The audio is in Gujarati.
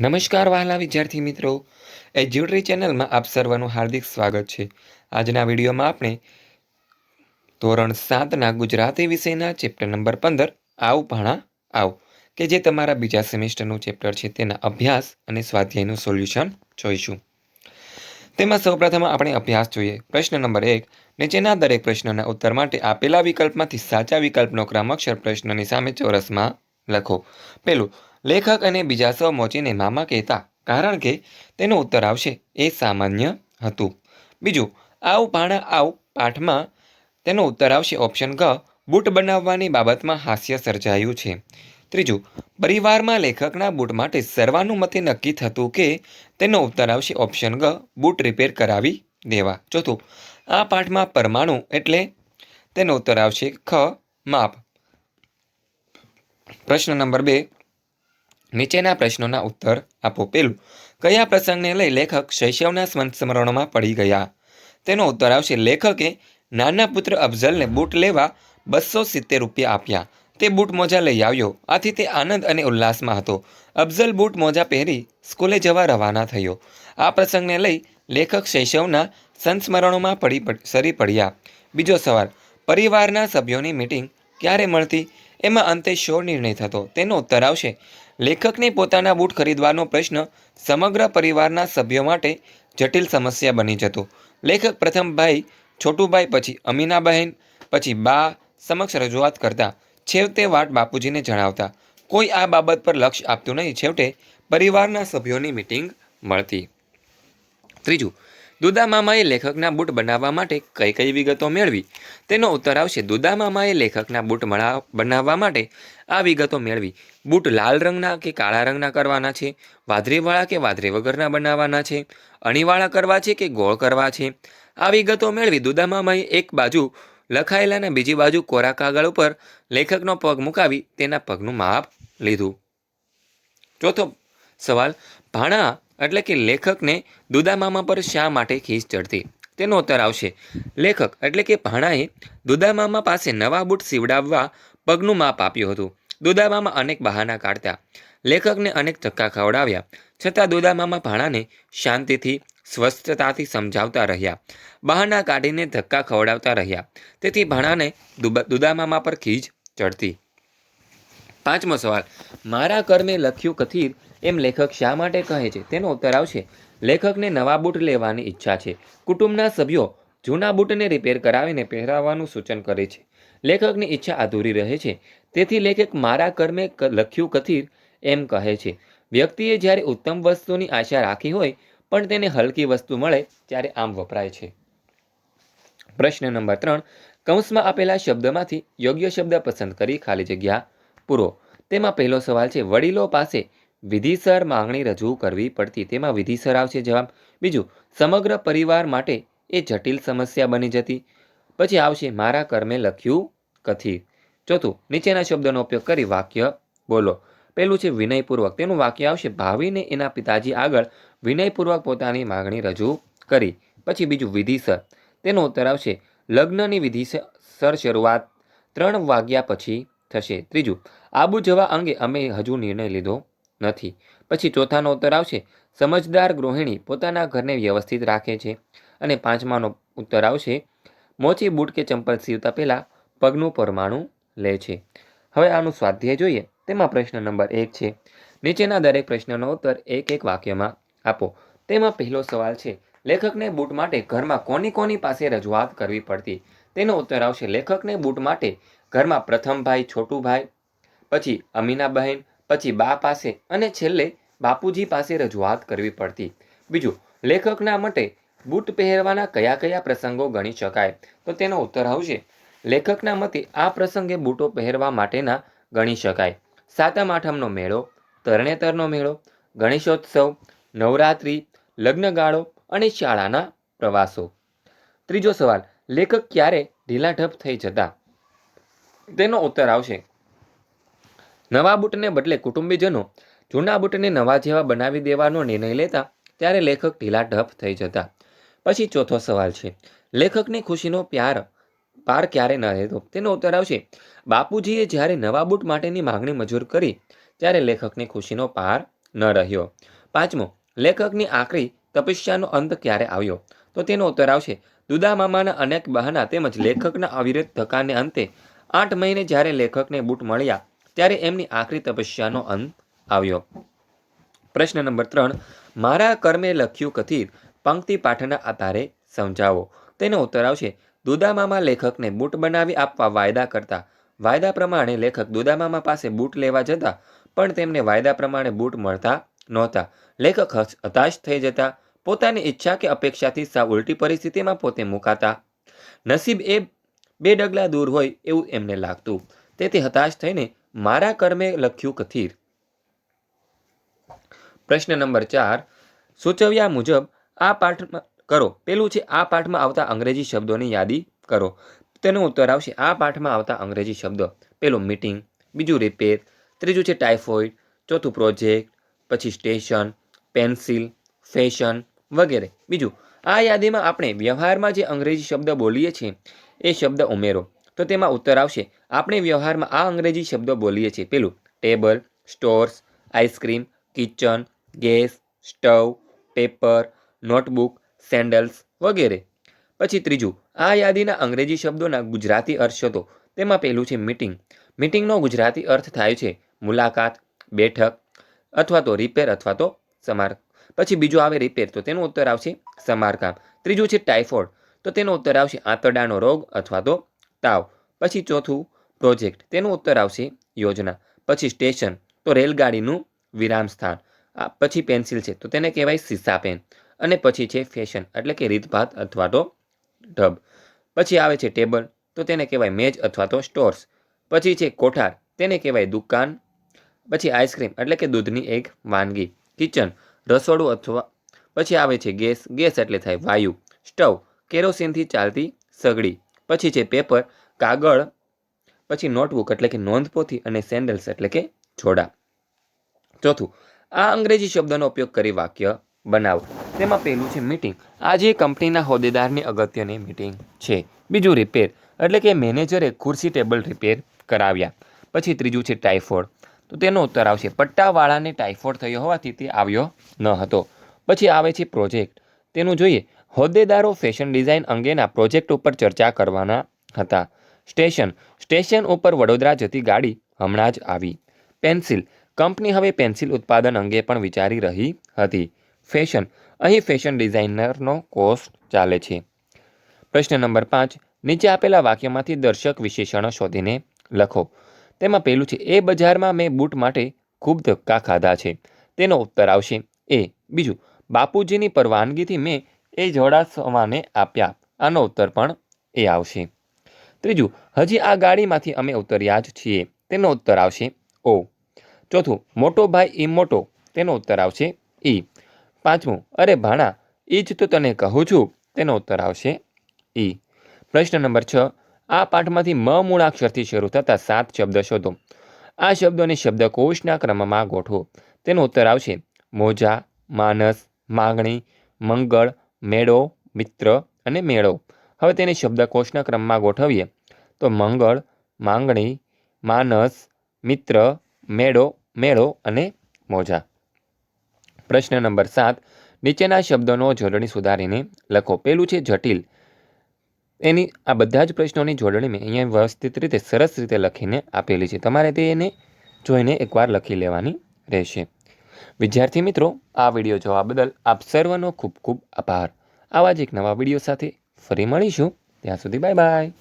નમસ્કાર વહાલા વિદ્યાર્થી મિત્રો. એજ્યુટ્રી ચેનલમાં આપ સર્વનું હાર્દિક સ્વાગત છે. આજના વિડીયોમાં આપણે ધોરણ સાતના ગુજરાતી વિષયના ચેપ્ટર નંબર પંદર, આવ ભાણા, આવ, કે જે તમારા બીજા સેમેસ્ટરનું ચેપ્ટર છે તેના અભ્યાસ અને સ્વાધ્યાયનું સોલ્યુશન જોઈશું. તેમાં સૌપ્રથમ આપણે અભ્યાસ જોઈએ. પ્રશ્ન નંબર એક, નીચેના દરેક પ્રશ્નના ઉત્તર માટે આપેલા વિકલ્પમાંથી સાચા વિકલ્પનો ક્રમાક્ષર પ્રશ્નની સામે ચોરસમાં લખો. પેલું લેખક અને બીજા સૌ મોચીને મામા કહેતા, કારણ કે તેનો ઉત્તર આવશે એ સામાન્ય હતું. બીજું, આવ પાણા આવ પાઠમાં તેનો ઉત્તર આવશે ઓપ્શન ગ, બૂટ બનાવવાની બાબતમાં હાસ્ય સર્જાયું છે. ત્રીજું, પરિવારમાં લેખકના બૂટ માટે સર્વાનુમતે નક્કી થતું કે તેનો ઉત્તર આવશે ઓપ્શન ગ, બૂટ રિપેર કરાવી દેવા. ચોથું, આ પાઠમાં પરમાણુ એટલે તેનો ઉત્તર આવશે ખ, માપ. પ્રશ્ન નંબર બે નીચેના પ્રશ્નોના ઉત્તર આપો પેલું. કયા પ્રસંગને લઈ લેખક શૈશવના સ્મરણોમાં પડી ગયા? તેનો ઉત્તર આવશે, લેખકે નાના પુત્ર અફઝલને બૂટ લેવા બસો સિત્તેર રૂપિયા આપ્યા. તે બૂટ મોજા લઈ આવ્યો. આથી તે આનંદ અને ઉલ્લાસમાં હતો. અફઝલ બૂટ મોજા પહેરી સ્કૂલે જવા રવાના થયો. આ પ્રસંગને લઈ લેખક શૈશવના સંસ્મરણોમાં પડી, સરી પડ્યા. બીજો સવાલ, પરિવારના સભ્યોની મીટિંગ ક્યારે મળતી? એમાં અંતે શો નિર્ણય થતો. તેનો ઉત્તર આવશે લેખકને પોતાના બૂટ ખરીદવાનો પ્રશ્ન સમગ્ર પરિવારના સભ્યો માટે જટિલ સમસ્યા બની જતો. લેખક પ્રથમ ભાઈ છોટુભાઈ પછી અમીનાબહેન, પછી બા સમક્ષ રજૂઆત કરતા છેવટે વાટ બાપુજીને જણાવતા. કોઈ આ બાબત પર લક્ષ આપતું નહીં. છેવટે પરિવારના સભ્યોની મીટિંગ મળતી. ત્રીજું દુદા મામાએ લેખકના બૂટ બનાવવા માટે કઈ કઈ વિગતો મેળવી? તેનો ઉત્તર આવશે દુદા મામાએ લેખકના બૂટ બનાવવા માટે આ વિગતો મેળવી. બૂટ લાલ રંગના કે કાળા રંગના કરવાના છે વાદરીવાળા કે વાદરી વગરના બનાવવાના છે, અણીવાળા કરવા છે કે ગોળ કરવા છે? આ વિગતો મેળવી દુદા મામાએ એક બાજુ લખાયેલાને બીજી બાજુ કોરા કાગળ ઉપર લેખકનો પગ મુકાવી તેના પગનું માપ લીધું. ચોથો સવાલ, ભાણા એટલે કે લેખકને દુદા મામા પર શા માટે ખીસ ચડતી? તેનો ઉત્તર આવશે. લેખક એટલે કે ભાણાએ દુદા મામા પાસે નવા બૂટ સીવડાવવા પગનું માપ આપ્યું હતું. દુદામામા અનેક બહાના કાઢતા. લેખકને અનેક ધક્કા ખવડાવ્યા. છતાં દુદા મામા ભાણાને શાંતિથી, સ્વસ્થતાથી સમજાવતા રહ્યા. બહાના કાઢીને ધક્કા ખવડાવતા રહ્યા. તેથી ભાણાને દુદામામા પર ખીજ ચડતી. પાંચમો સવાલ. મારા કર્મે લખ્યું કથિર એમ લેખક શા માટે કહે છે? તેનો ઉત્તર આવશે. લેખકને નવા બૂટ લેવાની ઈચ્છા છે. કુટુંબના સભ્યો જૂના બૂટને રિપેર કરાવીને પહેરાવવાનું સૂચન કરે છે. લેખકની ઈચ્છા અધૂરી રહે છે. તેથી લેખક, મારા કર્મે લખ્યું કથિર એમ કહે છે. વ્યક્તિએ જ્યારે ઉત્તમ વસ્તુની આશા રાખી હોય, પણ તેને હલકી વસ્તુ મળે ત્યારે આમ વપરાય છે. પ્રશ્ન નંબર ત્રણ. કૌંસમાં આપેલા શબ્દમાંથી યોગ્ય શબ્દ પસંદ કરી ખાલી જગ્યા પૂરો. તેમાં પહેલો સવાલ છે, વડીલો પાસે વિધિસર માંગણી રજૂ કરવી પડતી. તેમાં વિધિસર આવશે જવાબ. બીજું, સમગ્ર પરિવાર માટે એ જટિલ સમસ્યા બની જતી. પછી આવશે, મારા કર્મે લખ્યું કથિર ચોથું, નીચેના શબ્દોનો ઉપયોગ કરી વાક્ય બોલો. પહેલું છે વિનયપૂર્વક. તેનું વાક્ય આવશે, ભાવિને એના પિતાજી આગળ વિનયપૂર્વક પોતાની માંગણી રજૂ કરી. પછી બીજું, વિધિસર. તેનો ઉત્તર આવશે, લગ્નની વિધિસર શરૂઆત ત્રણ વાગ્યા પછી થશે. ત્રીજું, આબુ જવા અંગે અમે હજુ નિર્ણય લીધો નથી. પછી ચોથાનો ઉત્તર આવશે. સમજદાર ગૃહિણી પોતાના ઘરને વ્યવસ્થિત રાખે છે. અને પાંચમાનો ઉત્તર આવશે. મોચી બૂટ કે ચંપલ સીવતા પહેલાં પગનું પરમાણુ લે છે. હવે આનું સ્વાધ્યાય જોઈએ. તેમાં પ્રશ્ન નંબર એક છે. નીચેના દરેક પ્રશ્નનો ઉત્તર એક એક વાક્યમાં આપો. તેમાં પહેલો સવાલ છે, લેખકને બૂટ માટે ઘરમાં કોની કોની પાસે રજૂઆત કરવી પડતી? તેનો ઉત્તર આવશે, લેખકને બૂટ માટે ઘરમાં પ્રથમ ભાઈ છોટું ભાઈ પછી અમીનાબહેન પછી બા પાસે અને છેલ્લે બાપુજી પાસે રજૂઆત કરવી પડતી. બીજું, લેખકના માટે બૂટ પહેરવાના કયા કયા પ્રસંગો ગણી શકાય? તો તેનો ઉત્તર આવશે. લેખકના મતે આ પ્રસંગે બૂટો પહેરવા માટેના ગણી શકાય. સાતમ આઠમનો મેળો, તરણેતરનો મેળો, ગણેશોત્સવ, નવરાત્રિ, લગ્નગાળો અને શાળાના પ્રવાસો. ત્રીજો સવાલ, લેખક ક્યારે ઢીલાઢપ થઈ જતા? તેનો ઉત્તર આવશે. નવા બૂટને બદલે કુટુંબીજનો જૂના બૂટને નવા જેવા બનાવી દેવાનો નિર્ણય લેતા ત્યારે લેખક ઢીલા ઢપ થઈ જતા. પછી ચોથો સવાલ છે, લેખકની ખુશીનો પ્યાર પાર ક્યારે ન રહેતો? તેનો ઉત્તર આવશે, બાપુજીએ જ્યારે નવા બૂટ માટેની માગણી મંજૂર કરી, ત્યારે લેખકની ખુશીનો પાર ન રહ્યો. પાંચમો, લેખકની આખરી તપસ્યાનો અંત ક્યારે આવ્યો? તો તેનો ઉત્તર આવશે, દુદા મામાના અનેક બહાના તેમજ લેખકના અવિરત ધક્કાને અંતે આઠ મહિને જ્યારે લેખકને બૂટ મળ્યા ત્યારે એમની આખરી તપસ્યાનો અંત આવ્યો. પ્રશ્ન નંબર ત્રણ, મારા કર્મે લખ્યું કથિત પંક્તિ પાઠના આધારે સમજાવો. તેનો ઉત્તર આવશે, દુદામામા લેખકને બૂટ બનાવી આપવા વાયદા કરતા. વાયદા પ્રમાણે લેખક દુદામામા પાસે બૂટ લેવા જતા, પણ તેમને વાયદા પ્રમાણે બૂટ મળતા નહોતા. લેખક હતાશ થઈ જતા. પોતાની ઈચ્છા કે અપેક્ષાથી સાવ ઉલટી પરિસ્થિતિમાં પોતે મુકાતા. નસીબ એ બે ડગલા દૂર હોય એવું એમને લાગતું. તેથી હતાશ થઈને મારા કર્મે લખ્યું કથિર. પ્રશ્ન નંબર ચાર. સૂચવ્યા મુજબ આ પાઠમાં કરો. પેલું છે, આ પાઠમાં આવતા અંગ્રેજી શબ્દોની યાદી કરો. તેનો ઉત્તર આવશે, આ પાઠમાં આવતા અંગ્રેજી શબ્દો. પેલું મીટિંગ, બીજું રિપેર, ત્રીજું છે ટાઇફોઇડ, ચોથું પ્રોજેક્ટ, પછી સ્ટેશન, પેન્સિલ, ફેશન વગેરે. બીજું, આ યાદીમાં આપણે વ્યવહારમાં જે અંગ્રેજી શબ્દ બોલીએ છીએ, એ શબ્દ ઉમેરો. તો તેમાં ઉત્તર આવશે. આપણે વ્યવહારમાં આ અંગ્રેજી શબ્દો બોલીએ છીએ. પેલું, table, stores, ice cream, kitchen, gas, stove, paper, notebook, sandals વગેરે. પછી ત્રીજું, આ યાદીના અંગ્રેજી શબ્દોના ગુજરાતી અર્થ શોધો. તેમાં પહેલું છે મીટિંગ. મીટિંગનો ગુજરાતી અર્થ થાય છે મુલાકાત, બેઠક અથવા તો રિપેર અથવા તો સમાર પછી બીજું આવે રિપેર, તો તેનો ઉત્તર આવશે સમારકામ. ત્રીજું છે ટાઇફોઇડ, તો તેનો ઉત્તર આવશે આંતરડાનો રોગ અથવા તો તાવ પછી ચોથું પ્રોજેક્ટ. તેનો ઉત્તર આવશે યોજના. પછી સ્ટેશન. તો રેલગાડીનું વિરામ સ્થાન. પછી પેન્સિલ છે. તો તેને કહેવાય સીસા પેન. અને પછી છે ફેશન. એટલે કે રીતભાત અથવા તો ઢબ. પછી આવે છે ટેબલ. તો તેને કહેવાય મેજ અથવા તો સ્ટોર્સ. પછી છે કોઠાર. તેને કહેવાય દુકાન. પછી આઈસ્ક્રીમ. એટલે કે દૂધની એક વાનગી. કિચન. રસોડું અથવા પછી આવે છે ગેસ. ગેસ એટલે થાય વાયુ. સ્ટવ. કેરોસીનથી ચાલતી સગડી. પછી છે પેપર કાગળ, પછી નોટબુક એટલે કે નોંધપોથી અને સેન્ડલ્સ એટલે કે જોડા. ચોથું, આ અંગ્રેજી શબ્દનો ઉપયોગ કરી વાક્ય બનાવો. તેમાં પહેલું છે મીટિંગ આજે કંપનીના હોદ્દેદારની અગત્યની મીટિંગ છે. બીજું રિપેર એટલે કે મેનેજરે ખુરશી ટેબલ રિપેર કરાવ્યા. પછી ત્રીજું છે ટાઇફોઇડ તો તેનો ઉત્તર આવશે, પટ્ટાવાળાને ટાઇફોઇડ થયો હોવાથી તે આવ્યો ન હતો. પછી આવે છે પ્રોજેક્ટ તેનું જોઈએ હોદ્દેદારો ફેશન ડિઝાઇન અંગેના પ્રોજેક્ટ ઉપર ચર્ચા કરવાના હતા. સ્ટેશન. સ્ટેશન ઉપર વડોદરા જતી ગાડી હમણાં જ આવી. પેન્સિલ. કંપની હવે પેન્સિલ ઉત્પાદન અંગે પણ વિચારી રહી હતી. ફેશન. અહીં ફેશન ડિઝાઇનરનો કોર્સ ચાલે છે. પ્રશ્ન નંબર પાંચ. નીચે આપેલા વાક્યમાંથી દર્શક વિશેષણો શોધીને લખો. તેમાં પહેલું છે, એ બજારમાં મેં બૂટ માટે ખૂબ ધક્કા ખાધા છે. તેનો ઉત્તર આવશે, એ. બીજું, બાપુજીની પરવાનગીથી મેં એ જોડાસવાને આપ્યા. આનો ઉત્તર પણ એ આવશે. ત્રીજું, હજી આ ગાડીમાંથી અમે ઉતર્યા જ છીએ. તેનો ઉત્તર આવશે ઓ. ચોથું, મોટો ભાઈ ઈ મોટો. તેનો ઉત્તર આવશે ઈ. પાંચમું, અરે ભાણા એ જ તો તને કહું છું. તેનો ઉત્તર આવશે ઈ. પ્રશ્ન નંબર છ, આ પાઠમાંથી મ મૂળાક્ષરથી શરૂ થતા સાત શબ્દ શોધો. આ શબ્દોને શબ્દકોશના ક્રમમાં ગોઠવો. તેનો ઉત્તર આવશે મોજા, માનસ, માગણી, મંગળ મેળો, મિત્ર અને મેળો. હવે તેને શબ્દકોશના ક્રમમાં ગોઠવીએ. તો મંગળ, માંગણી, માનસ, મિત્ર, મેળો મેળો અને મોજા. પ્રશ્ન નંબર સાત. નીચેના શબ્દોનો જોડણી સુધારીને લખો. પેલું છે જટિલ. એની આ બધા જ પ્રશ્નોની જોડણી મેં અહીંયા વ્યવસ્થિત રીતે, સરસ રીતે લખીને આપેલી છે. તમારે તે એને જોઈને એકવાર લખી લેવાની રહેશે. વિદ્યાર્થી મિત્રો, આ વીડિયો જોવા બદલ આપ સર્વનો ખૂબ ખૂબ આભાર. આવા જ એક નવા વીડિયો સાથે ફરી મળીશું. ત્યાં સુધી બાય બાય.